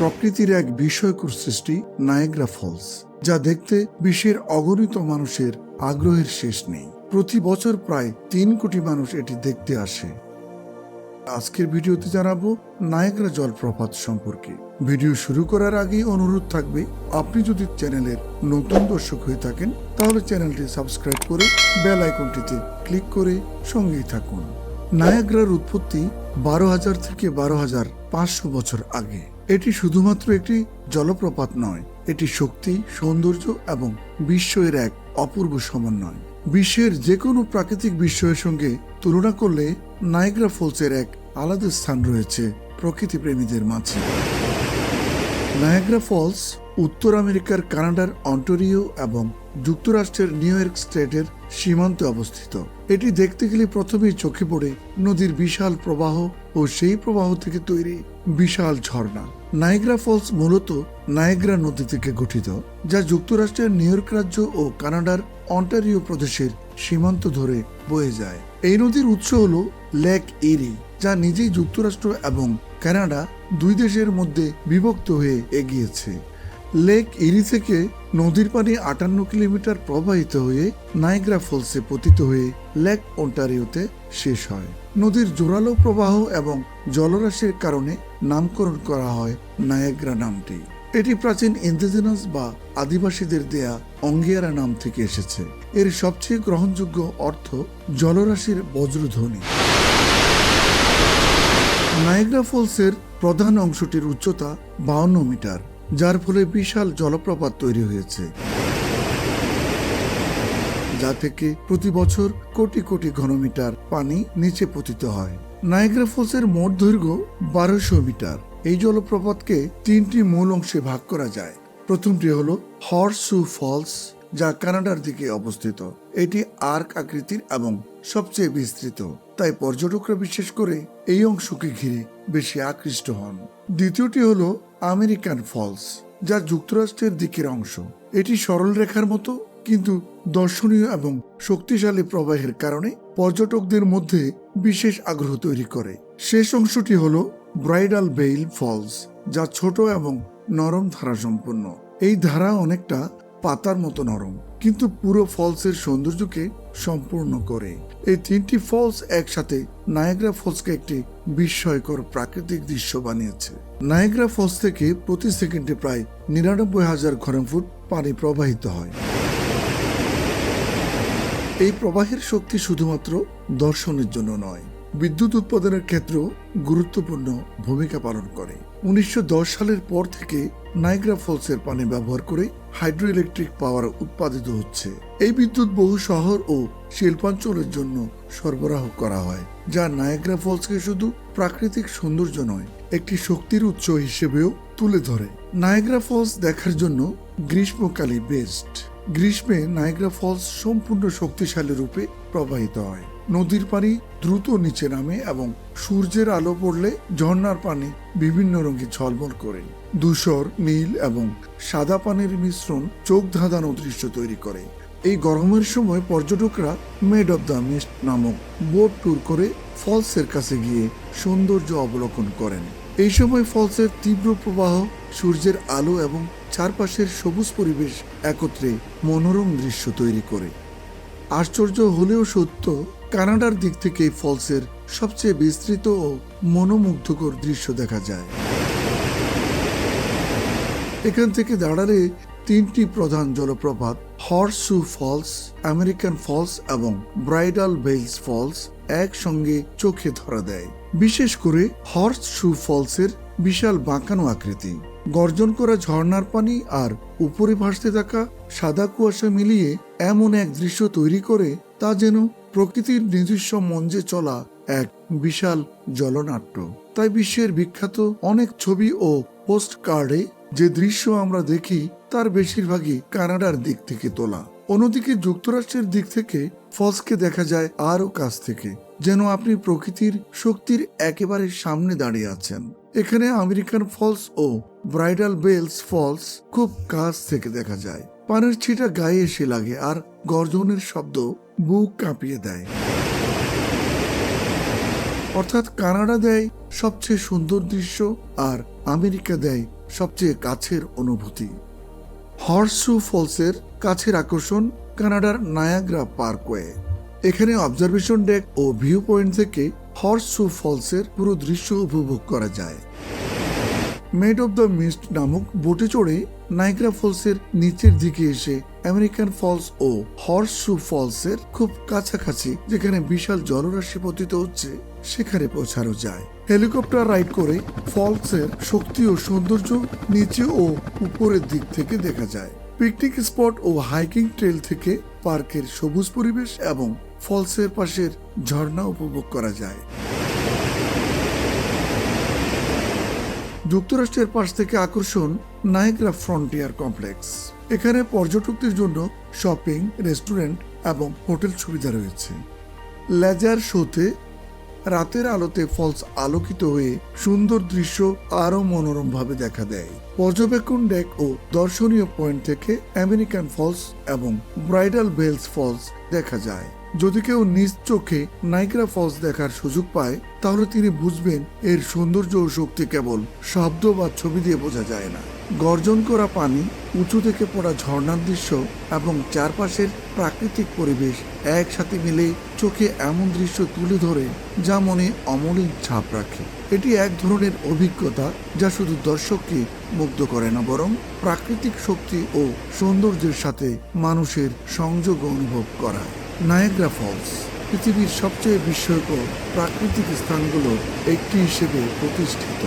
প্রকৃতির এক বিষয়কর সৃষ্টি, নায়াগ্রা ফলস, যা দেখতে বিশ্বের অগণিত মানুষের আগ্রহের শেষ নেই। প্রতি বছর প্রায় তিন কোটি মানুষ এটি দেখতে আসে। আজকের ভিডিওতে জানাব নায়াগ্রা জলপ্রপাত সম্পর্কে। ভিডিও শুরু করার আগেই অনুরোধ থাকবে, আপনি যদি চ্যানেলের নতুন দর্শক হয়ে থাকেন, তাহলে চ্যানেলটি সাবস্ক্রাইব করে বেল আইকনটিতে ক্লিক করে সঙ্গেই থাকুন। নায়াগ্রার উৎপত্তি বারো হাজার থেকে বারো হাজার পাঁচশো বছর আগে। এটি শুধুমাত্র একটি জলপ্রপাত নয়, এটি শক্তি, সৌন্দর্য এবং বিশ্বের এক অপূর্ব সমন্বয়। বিশ্বের যে কোনো প্রাকৃতিক বিস্ময়ের সঙ্গে তুলনা করলে নাইগ্রা ফলসের এক আলাদা স্থান রয়েছে প্রকৃতি প্রেমীদের মাঝে। নায়াগ্রা ফলস উত্তর আমেরিকার কানাডার অন্টোরিও এবং যুক্তরাষ্ট্রের নিউ ইয়র্ক স্টেটের সীমান্তে অবস্থিত। এটি দেখতে গেলে প্রথমেই চোখে পড়ে নদীর বিশাল প্রবাহ ও সেই প্রবাহ থেকে তৈরি বিশাল ঝর্ণা। নাইগ্রা ফলস মূলত নাইগ্রা নদী থেকে গঠিত, যা যুক্তরাষ্ট্রের নিউ ইয়র্ক রাজ্য ও কানাডার অন্টারিও প্রদেশের সীমান্ত ধরে বয়ে যায়। এই নদীর উৎস হল লেক ইরি, যা নিজেই যুক্তরাষ্ট্র এবং কানাডা দুই দেশের মধ্যে বিভক্ত হয়ে এগিয়েছে। লেক ইরি থেকে নদীর পানি আটান্ন কিলোমিটার প্রবাহিত হয়ে নাইগ্রা ফলসে পতিত হয়ে লেক অন্টারিওতে শেষ হয়। নদীর জোরালো প্রবাহ এবং জলরাশির কারণে নামকরণ করা হয় নায়াগ্রা নামটি। এটি প্রাচীন ইন্ডিজিনাস বা আদিবাসীদের দেয়া অঙ্গিয়ারা নাম থেকে এসেছে। এর সবচেয়ে গ্রহণযোগ্য অর্থ জলরাশির বজ্রধ্বনি। নায়াগ্রা ফলসের প্রধান অংশটির উচ্চতা বাউন্ন মিটার। যার ফলে বিশাল জলপ্রপাত তৈরি হয়েছে। যা থেকে প্রতি বছর কোটি কোটি ঘনমিটার পানি নিচে পতিত হয়। নায়াগ্রা ফলসের মোট দৈর্ঘ্য বারোশো মিটার। এই জলপ্রপাতকে তিনটি মূল অংশে ভাগ করা যায়। প্রথমটি হলো হর্সু ফলস, যা কানাডার দিকে অবস্থিত। এটি আর্ক আকৃতির এবং সবচেয়ে বিস্তৃত। তাই পর্যটকরা বিশেষ করে এই অংশকে ঘিরে বেশি আকৃষ্ট হন। দ্বিতীয়টি হলো আমেরিকান ফলস, যা যুক্তরাষ্ট্রের দিকের অংশ। এটি সরল রেখার মতো, কিন্তু দর্শনীয় এবং শক্তিশালী প্রবাহের কারণে পর্যটকদের মধ্যে বিশেষ আগ্রহ তৈরি করে। শেষ অংশটি হল ব্রাইডাল বেইল ফলস, যা ছোট এবং নরম ধারা সম্পন্ন এই ধারা অনেকটা পাতার মতো নরম, কিন্তু পুরো ফলসের সৌন্দর্যকে সম্পূর্ণ করে। এই তিনটি ফলস একসাথে নায়াগ্রা ফলসকে একটি বিস্ময়কর প্রাকৃতিক দৃশ্য বানিয়েছে। নায়াগ্রা ফলস থেকে প্রতি সেকেন্ডে প্রায় নিরানব্বই হাজার ঘনফুট পানি প্রবাহিত হয়। এই প্রবাহের শক্তি শুধুমাত্র দর্শনের জন্য নয় বিদ্যুৎ উৎপাদনের ক্ষেত্রেও গুরুত্বপূর্ণ ভূমিকা পালন করে। উনিশশো দশ সালের পর থেকে নাইগ্রা ফলসের পানি ব্যবহার করে হাইড্রো ইলেকট্রিক পাওয়ার উৎপাদিত হচ্ছে। এই বিদ্যুৎ বহু শহর ও শিল্পাঞ্চলের জন্য সরবরাহ করা হয়, যা নায়াগ্রা ফলসকে শুধু প্রাকৃতিক সৌন্দর্য নয়, একটি শক্তির উৎস হিসেবেও তুলে ধরে। নায়াগ্রা ফলস দেখার জন্য গ্রীষ্মকালে বেস্ট। গ্রীষ্মে নায়াগ্রা ফলস সম্পূর্ণ শক্তিশালী রূপে প্রবাহিত হয়। নদীর পানি দ্রুত নিচে নামে এবং সূর্যের আলো পড়লে ঝর্ণার পানি বিভিন্ন রঙে ঝলমল করে। ধূসর, নীল এবং সাদা পানির মিশ্রণ চোখ ধাঁধানো দৃশ্য তৈরি করে। এই গরমের সময় পর্যটকরা মেড অব দ্য মিস্ট নামক বোট ট্যুর করে ফলসের কাছে গিয়ে সৌন্দর্য অবলোকন করেন। এই সময় ফলসের তীব্র প্রবাহ, সূর্যের আলো এবং চারপাশের সবুজ পরিবেশ একত্রে মনোরম দৃশ্য তৈরি করে। আশ্চর্য হলেও সত্য কানাডার দিক থেকে ফলসের সবচেয়ে বিস্তৃত ও মনোমুগ্ধকর দৃশ্য দেখা যায়। এখান থেকে দাঁড়ালে তিনটি প্রধান জলপ্রপাত, হর্সু ফলস, আমেরিকান ফলস এবং ব্রাইডাল বেলস ফলস একসঙ্গে চোখে ধরা দেয়। বিশেষ করে হর্স শু ফলসের বিশাল বাঁকানো আকৃতি। গর্জন করা ঝর্নার পানি আর উপরে ভাসতে থাকা সাদা কুয়াশা মিলিয়ে এমন এক দৃশ্য তৈরি করে তা যেন প্রকৃতির নিজস্ব মঞ্চে চলা এক বিশাল জলনাট্য। তাই বিশ্বের বিখ্যাত অনেক ছবি ও পোস্ট কার্ডে যে দৃশ্য আমরা দেখি, তার বেশিরভাগই কানাডার দিক থেকে তোলা। অন্যদিকে যুক্তরাষ্ট্রের দিক থেকে ফলসকে দেখা যায় আরও কাছ থেকে, যেন আপনি প্রকৃতির শক্তির একেবারে সামনে দাঁড়িয়ে আছেন। এখানে আমেরিকান ফলস ও ব্রাইডাল বেলস ফলস খুব কাছ থেকে দেখা যায়। পানের ছিটা গায়ে এসে লাগে আর গর্জনের শব্দ বুক কাঁপিয়ে দেয়। অর্থাৎ কানাডা দেয় সবচেয়ে সুন্দর দৃশ্য আর আমেরিকা দেয় সবচেয়ে কাছের অনুভূতি। হর্সু ফলসের কাছের আকর্ষণ কানাডার নায়াগ্রা পার্কওয়ে। এখানে অবজারভেশন ডেক ও ভিউ পয়েন্ট থেকে হর্সু ফলসের পুরো দৃশ্য উপভোগ করা যায়। মেড অব দ্য মিস্ট নামক বোটে চড়ে নাইগ্রা ফলসের নিচের দিকে এসে আমেরিকান ফলস ও হর্সু ফলসের খুব কাছাকাছি, যেখানে বিশাল জলরাশি পতিত হচ্ছে, সেখানে পৌঁছানো যায়। হেলিকপ্টার রাইড করে ফলসের শক্তি ও সৌন্দর্য নিচে ও উপরের দিক থেকে দেখা যায়। পিকনিক স্পট ও হাইকিং ট্রেল থেকে পার্কের সবুজ পরিবেশ এবং ফলসের পাশের ঝর্ণা উপভোগ করা যায়। যুক্তরাষ্ট্রের পাশ থেকে আকর্ষণ নায়গ্রা ফ্রন্টিয়ার কমপ্লেক্স। এখানে পর্যটকদের জন্য শপিং, রেস্টুরেন্ট এবং হোটেল সুবিধা রয়েছে। লেজার শোতে রাতের আলোতে ফলস আলোকিত হয়ে সুন্দর দৃশ্য আরও মনোরমভাবে দেখা দেয়। পর্যবেক্ষণ ডেক ও দর্শনীয় পয়েন্ট থেকে আমেরিকান ফলস এবং ব্রাইডাল বেলস ফলস দেখা যায়। যদি কেউ নিজ চোখে নাইগ্রা ফলস দেখার সুযোগ পায়, তাহলে তিনি বুঝবেন এর সৌন্দর্য ও শক্তি কেবল শব্দ বা ছবি দিয়ে বোঝা যায় না। গর্জন করা পানি উঁচু থেকে পড়া ঝর্ণার দৃশ্য এবং চারপাশের প্রাকৃতিক পরিবেশ একসাথে মিলে চোখে এমন দৃশ্য তুলে ধরে যা মনে অমলিন ছাপ রাখে। এটি এক ধরনের অভিজ্ঞতা যা শুধু দর্শককে মুগ্ধ করে না, বরং প্রাকৃতিক শক্তি ও সৌন্দর্যের সাথে মানুষের সংযোগ অনুভব করায়। নায়াগ্রা ফলস, পৃথিবীর সবচেয়ে বিস্ময়কর প্রাকৃতিক স্থানগুলোর একটি হিসেবে প্রতিষ্ঠিত।